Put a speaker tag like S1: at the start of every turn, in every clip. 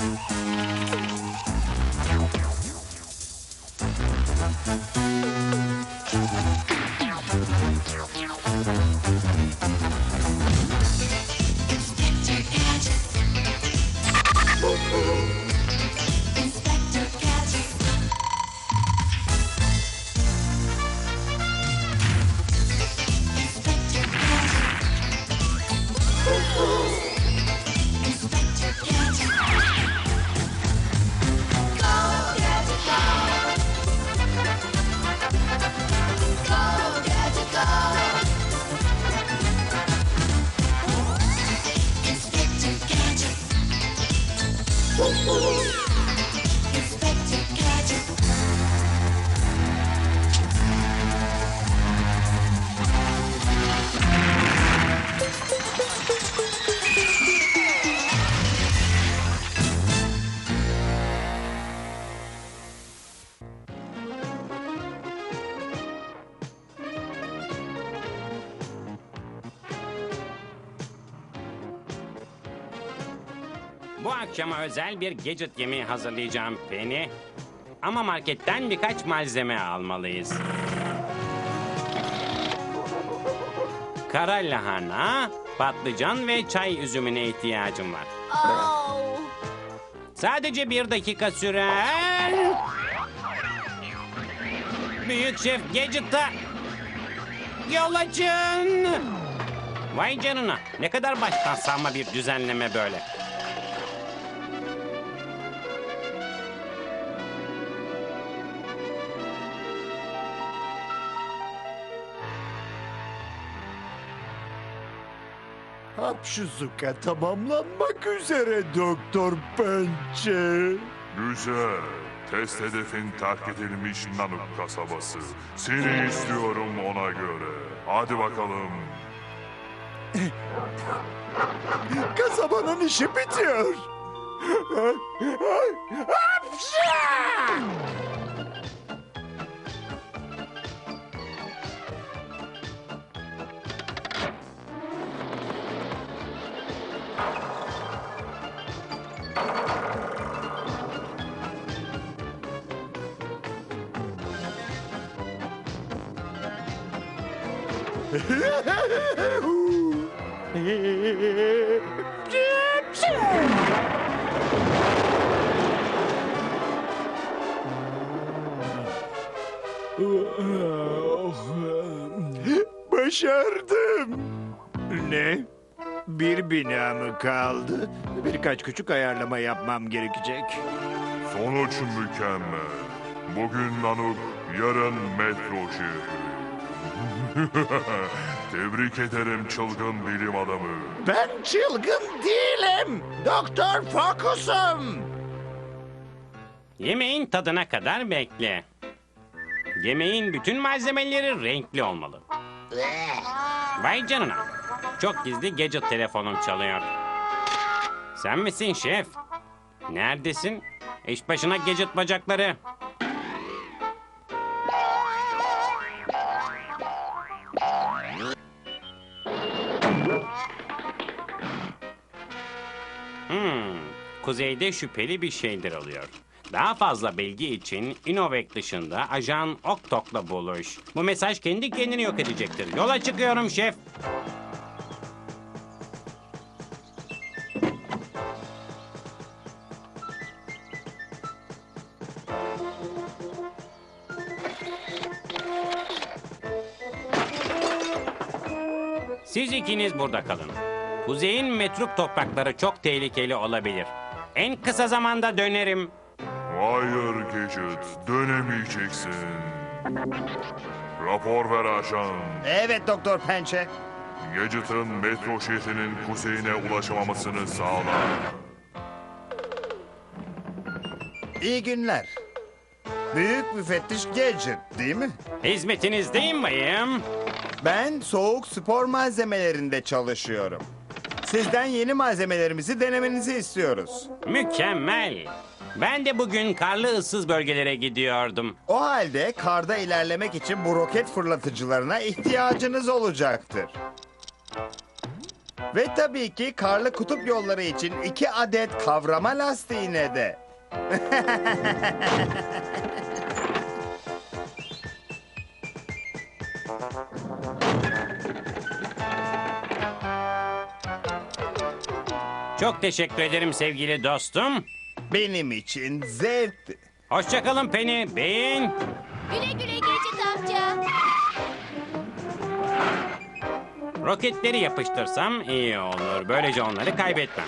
S1: Thank you. Özel bir gadget yemeği hazırlayacağım Penny. Ama marketten birkaç malzeme almalıyız. Kara lahana, patlıcan ve çay üzümüne ihtiyacım var.
S2: Oh.
S1: Sadece bir dakika sürer. Büyük Şef Gadget'ta yol açın. Vay canına ne kadar baştan savma bir düzenleme böyle.
S3: Hapşuzuka tamamlanmak üzere Doktor Pençe.
S4: Güzel. Test hedefin terk edilmiş Nanuk kasabası. Seni istiyorum ona göre. Hadi bakalım.
S3: Kasabanın işi bitiyor. Hapşa! Başardım. Ne? Bir bina mı kaldı? Birkaç küçük ayarlama yapmam gerekecek.
S4: Sonuç mükemmel. Bugün Nanuk, yarın metro şehri. Tebrik ederim çılgın bilim adamı.
S3: Ben çılgın değilim. Doktor Fokus'um.
S1: Yemeğin tadına kadar bekle. Yemeğin bütün malzemeleri renkli olmalı. Vay canına. Çok gizli gadget telefonum çalıyor. Sen misin şef? Neredesin? İş başına gadget bacakları. Kuzeyde şüpheli bir şeyler oluyor. Daha fazla bilgi için Innovek dışında ajan Oktok'la buluş. Bu mesaj kendi kendini yok edecektir. Yola çıkıyorum şef. Siz ikiniz burada kalın. Kuzeyin metruk toprakları çok tehlikeli olabilir. En kısa zamanda dönerim.
S4: Hayır Gadget, dönemeyeceksin. Rapor ver ajan.
S3: Evet Doktor Pençe.
S4: Gadget'ın metro şehrinin kuzeyine ulaşamamasını sağla.
S5: İyi günler. Büyük müfettiş Gadget değil mi?
S1: Hizmetinizdeyim bayım.
S5: Ben soğuk spor malzemelerinde çalışıyorum. Sizden yeni malzemelerimizi denemenizi istiyoruz.
S1: Mükemmel. Ben de bugün karlı ıssız bölgelere gidiyordum.
S5: O halde karda ilerlemek için bu roket fırlatıcılarına ihtiyacınız olacaktır.
S3: Ve tabii ki karlı kutup yolları için iki adet kavrama lastiğine de.
S1: Çok teşekkür ederim sevgili dostum.
S3: Benim için zevkti.
S1: Hoşçakalın Penny. Beyin.
S2: Güle güle Gecit amca.
S1: Roketleri yapıştırsam iyi olur. Böylece onları kaybetmem.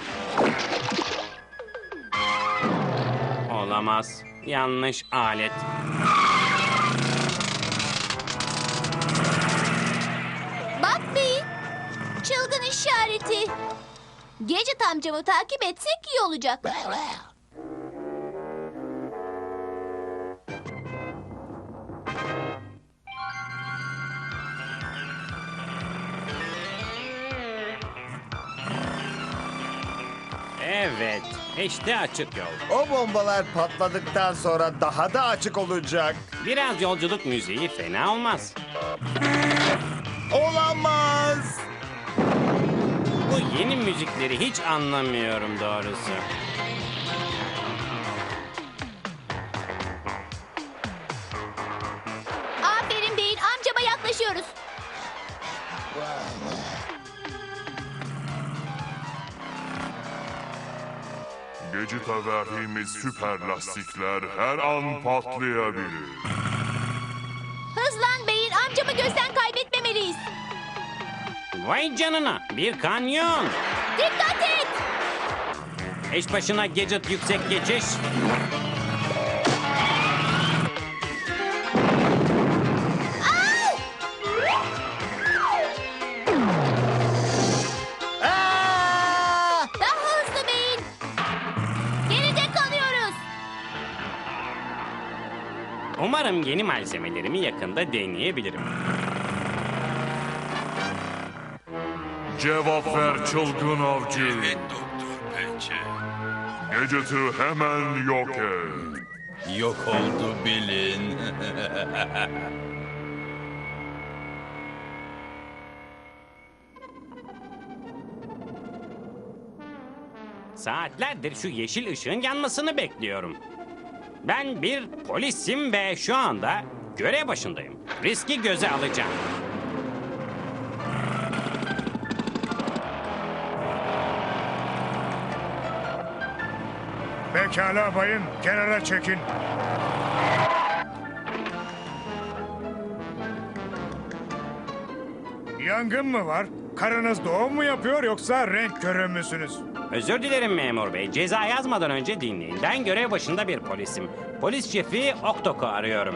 S1: Olamaz. Yanlış alet.
S2: Gecit amcamı takip etsek iyi olacak.
S1: Evet. İşte açık yol.
S3: O bombalar patladıktan sonra daha da açık olacak.
S1: Biraz yolculuk müziği fena olmaz.
S3: Olamaz.
S1: Bu yeni müzikleri hiç anlamıyorum doğrusu.
S2: Aferin beyin amcama yaklaşıyoruz.
S4: Gecita verdiğimiz süper lastikler her an patlayabilir.
S1: Vay canına bir kanyon.
S2: Dikkat et.
S1: Eş başına gadget yüksek geçiş.
S2: Daha hızlı beyin. Geride kalıyoruz.
S1: Umarım yeni malzemelerimi yakında deneyebilirim.
S4: Cevap ver çılgın avcı.
S6: Evet Doktor Pençe.
S4: Gadget'ı hemen yok et.
S6: Yok oldu bilin.
S1: Saatlerdir şu yeşil ışığın yanmasını bekliyorum. Ben bir polisim ve şu anda görev başındayım. Riski göze alacağım.
S7: Pekala bayım, kenara çekin. Yangın mı var? Karınız doğum mu yapıyor yoksa renk körü müsünüz?
S1: Özür dilerim memur bey. Ceza yazmadan önce dinleyin. Ben görev başında bir polisim. Polis şefi Oktok'u arıyorum.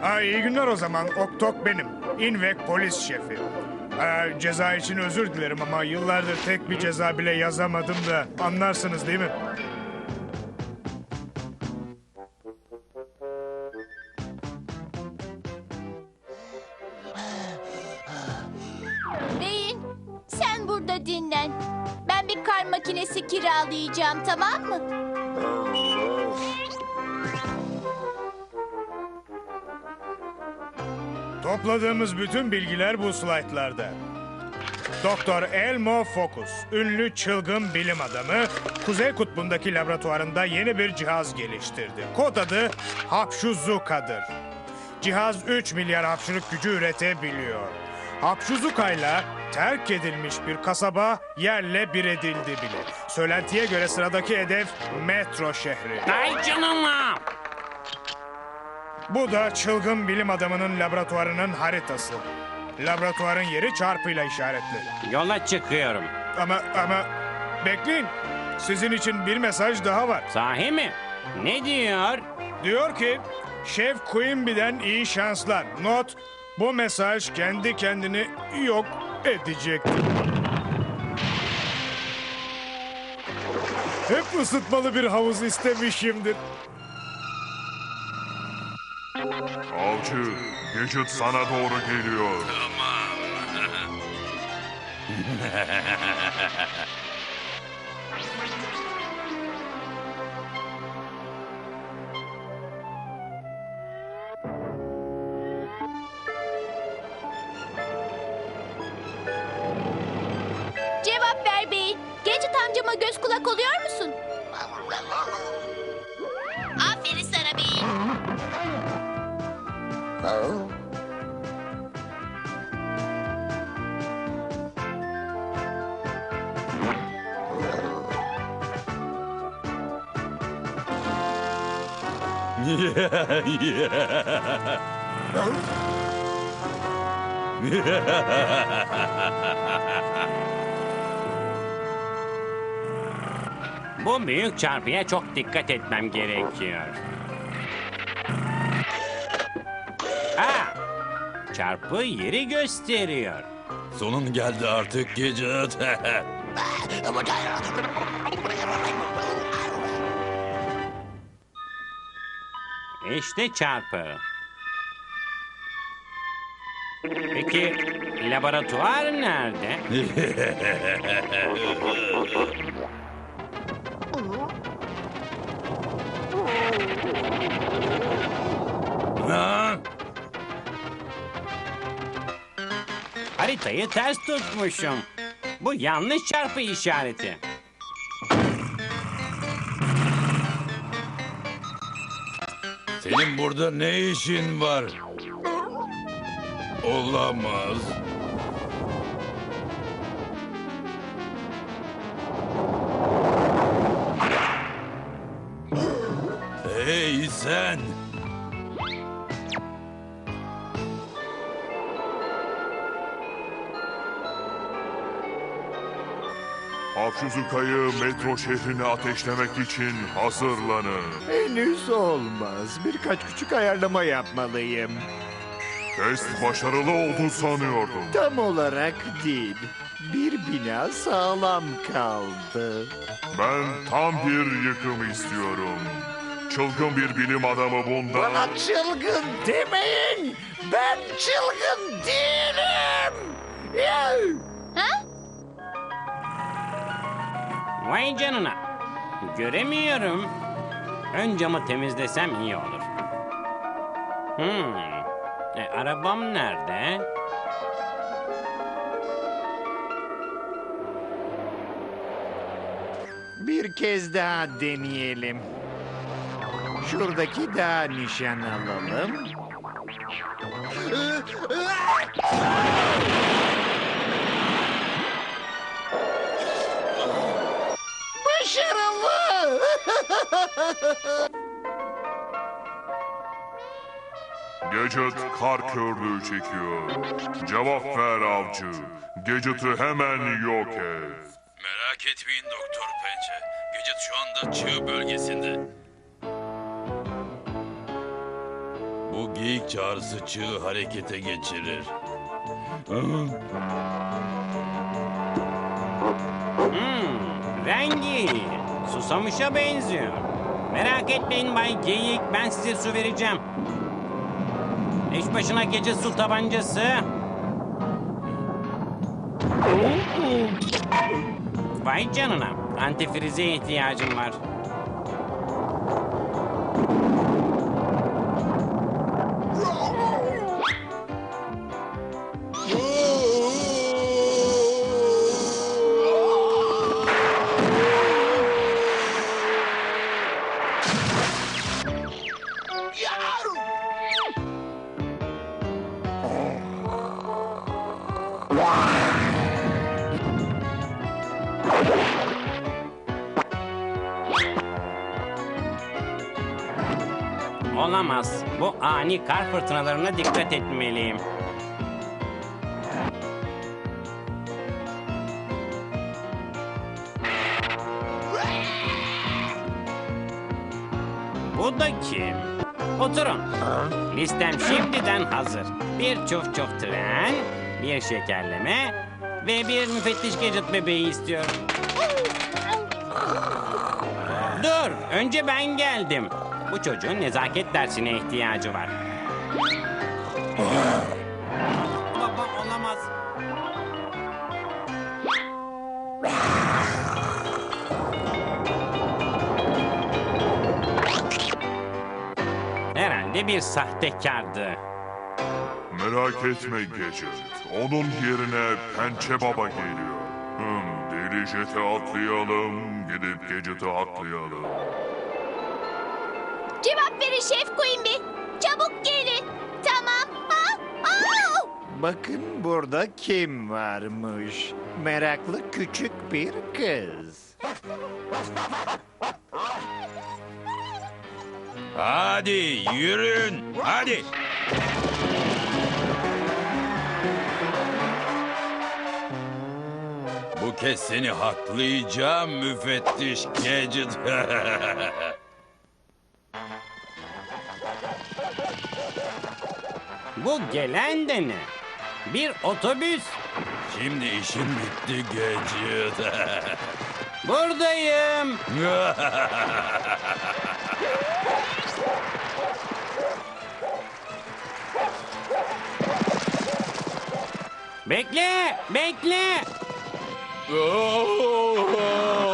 S7: Ha, iyi günler o zaman. Oktok benim. İnvek polis şefi. Ha, ceza için özür dilerim ama yıllardır tek bir ceza bile yazamadım da anlarsınız değil mi?
S2: Kar makinesi kiralayacağım tamam mı?
S7: Topladığımız bütün bilgiler bu slaytlarda. Doktor Elmo Focus, ünlü çılgın bilim adamı, Kuzey Kutbu'ndaki laboratuvarında yeni bir cihaz geliştirdi. Kod adı Hapşuzuka'dır. Cihaz 3 milyar hapşırık gücü üretebiliyor. Hapşuzuka'yla terk edilmiş bir kasaba yerle bir edildi bile. Söylentiye göre sıradaki hedef metro şehri.
S1: Ay canına!
S7: Bu da çılgın bilim adamının laboratuvarının haritası. Laboratuvarın yeri çarpıyla işaretli.
S1: Yola çıkıyorum.
S7: Ama ama bekleyin. Sizin için bir mesaj daha var.
S1: Sahi mi? Ne diyor?
S7: Diyor ki Şef Quimby'den iyi şanslar. Not bu mesaj kendi kendini yok edecek. Hep ısıtmalı bir havuz istemişimdir.
S4: Avcı, Gadget sana doğru geliyor.
S2: Cevap
S1: Bu büyük çarpıya çok dikkat etmem gerekiyor. Çarpı yeri gösteriyor.
S6: Sonun geldi artık Gadget.
S1: İşte çarpı. Peki laboratuvar nerede?
S6: ha?
S1: Haritayı ters tutmuşum. Bu yanlış çarpı işareti.
S6: Senin burada ne işin var? Olamaz. Hey sen!
S4: Hapşuzukayı metro şehrine ateşlemek için hazırlanın.
S3: Henüz olmaz. Birkaç küçük ayarlama yapmalıyım.
S4: Test başarılı oldu sanıyordum.
S3: Tam olarak değil. Bir bina sağlam kaldı.
S4: Ben tam bir yıkım istiyorum. Çılgın bir bilim adamı bundan...
S3: Bana çılgın demeyin. Ben çılgın değilim.
S2: Ha?
S1: Vay canına. Göremiyorum. Ön camı temizlesem iyi olur. Hmm. E, arabam nerede?
S3: Bir kez daha deneyelim. Şuradaki daha nişan alalım. Başarılı!
S4: Gadget kar körlüğü çekiyor. Cevap ver avcı. Gadget'ı hemen yok et.
S6: Merak etmeyin Doktor Pençe. Gadget şu anda çığ bölgesinde. Bu geyik çağrısı çığı harekete geçirir.
S1: Rengi. Susamışa benziyor. Merak etmeyin Bay Geyik. Ben size su vereceğim. Eş başına gece su tabancası. Vay canına. Antifrize ihtiyacım var. Ani kar fırtınalarına dikkat etmeliyim. Bu da kim? Oturun. Listem şimdiden hazır. Bir çuf çuf tren, bir şekerleme ve bir müfettiş Gadget bebeği istiyorum. Dur, önce ben geldim. Bu çocuğun nezaket dersine ihtiyacı var. Baba olamaz. Herhalde bir sahtekardı.
S4: Merak etme Gadget. Onun yerine Pençe Baba geliyor. Hmm, Hadi jete atlayalım, gidip Gadget'ı haklayalım.
S2: Şef Quimby. Çabuk gelin. Tamam. Ha? Aa!
S3: Bakın burada kim varmış. Meraklı küçük bir kız.
S6: Hadi yürüyün. Hadi. Bu kez seni haklayacağım müfettiş Gadget.
S1: Bu gelen de ne? Bir otobüs.
S6: Şimdi işin bitti Gadget.
S1: Buradayım. Bekle, bekle.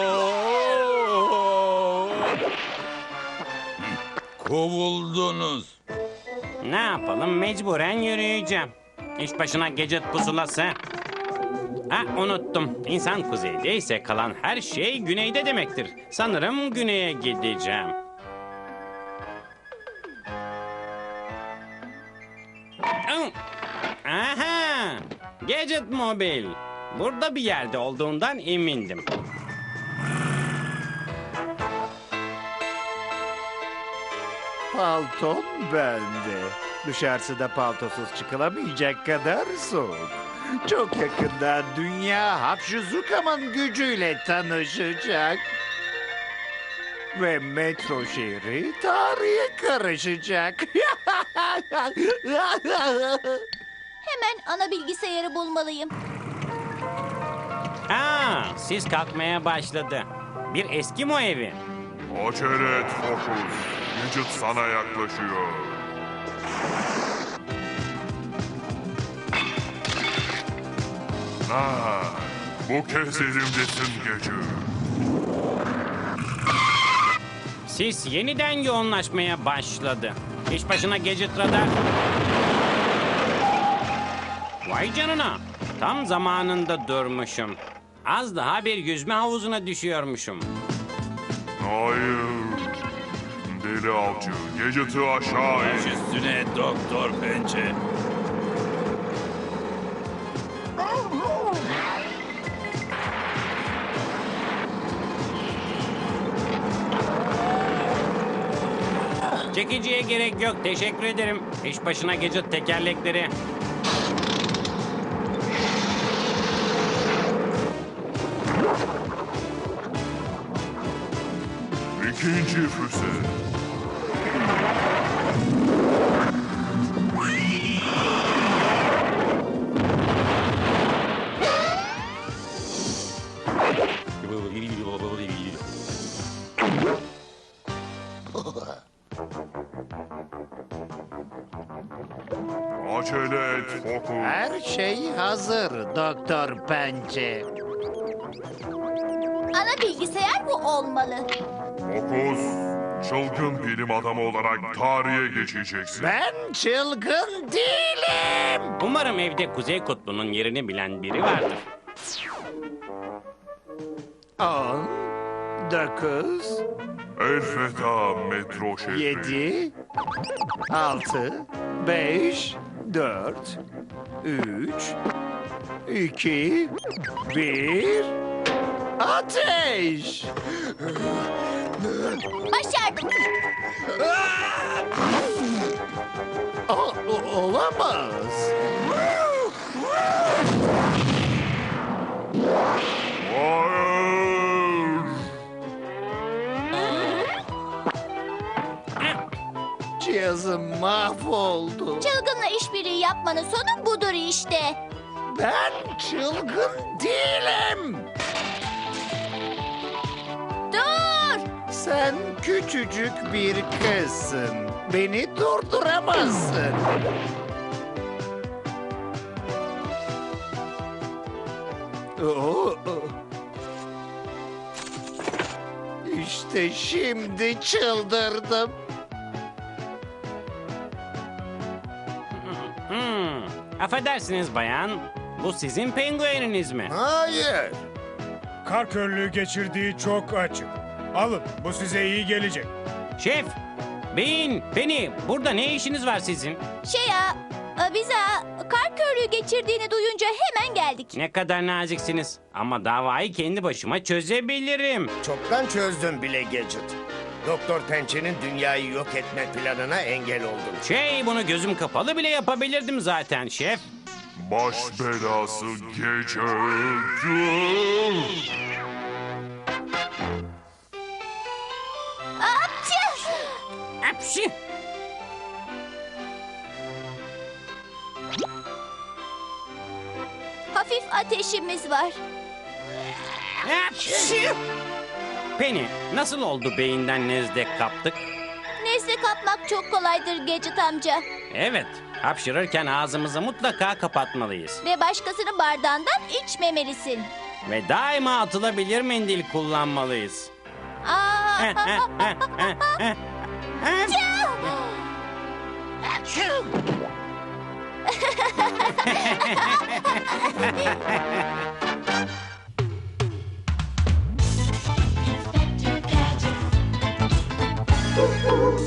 S6: Kovuldunuz.
S1: Ne yapalım mecburen yürüyeceğim. İş başına gecet pusulası. Ha unuttum. İnsan kuzeyde ise kalan her şey güneyde demektir. Sanırım güneye gideceğim. Aha! Gadget Mobil. Burada bir yerde olduğundan emindim.
S3: Palton bende. Dışarısı da paltosuz çıkılamayacak kadar soğuk. Çok yakında dünya Hapşuzukam'ın gücüyle tanışacak. Ve metro şehri tarihe karışacak.
S2: Hemen ana bilgisayarı bulmalıyım.
S1: Aa, siz kalkmaya başladı. Bir Eskimo evi.
S4: Acele et Fokus. Gadget sana yaklaşıyor. Ha, bu kez elimdesin Gadget.
S1: Sis yeniden yoğunlaşmaya başladı. İş başına Gadget Radar. Vay canına. Tam zamanında durmuşum. Az daha bir yüzme havuzuna düşüyormuşum.
S4: Hayır. Deli avcı, Gadget'ı aşağı
S6: Baş
S4: in.
S6: üstüne Doktor Pençe.
S1: Çekiciye gerek yok. Teşekkür ederim. İş başına Gadget tekerlekleri.
S4: İkinci füze. Acele et Fokus.
S3: Her şey hazır Doktor Pençe.
S2: Ana bilgisayar bu olmalı.
S4: Fokus, çılgın bilim adamı olarak tarihe geçeceksin.
S3: Ben çılgın değilim.
S1: Umarım evde Kuzey Kutbu'nun yerini bilen biri vardır.
S3: On, dokuz,
S4: Elfeta metro şehri.
S3: yedi, altı, beş, dört, üç, iki, bir, ateş!
S2: Başardım.
S3: O- o- olamaz.
S4: Hayır.
S3: Cihazım mahvoldu.
S2: Çılgınla işbirliği yapmanın sonu budur işte.
S3: Ben çılgın değilim.
S2: Dur!
S3: Sen küçücük bir kızsın. Beni durduramazsın. Oo. İşte şimdi çıldırdım.
S1: Affedersiniz bayan. Bu sizin pengueniniz mi?
S3: Hayır.
S7: kar körlüğü geçirdiği çok açık. Alın, bu size iyi gelecek.
S1: Şef, Beyin, Penny, burada ne işiniz var sizin?
S2: Şey ya, e, biz ha, kar körlüğü geçirdiğini duyunca hemen geldik.
S1: Ne kadar naziksiniz. Ama davayı kendi başıma çözebilirim.
S3: Çoktan çözdüm bile Gadget. Doktor Pençe'nin dünyayı yok etme planına engel oldum.
S1: Şey, bunu gözüm kapalı bile yapabilirdim zaten şef.
S4: Baş belası gece.
S2: Apçı!
S1: Apşi!
S2: Hafif ateşimiz var.
S1: Apşi! Penny, nasıl oldu beyinden nezdek kaptık?
S2: Nesne kapmak çok kolaydır Gadget amca.
S1: Evet, hapşırırken ağzımızı mutlaka kapatmalıyız.
S2: Ve başkasının bardağından içmemelisin.
S1: Ve daima atılabilir mendil kullanmalıyız.
S2: Aa, Oh, oh.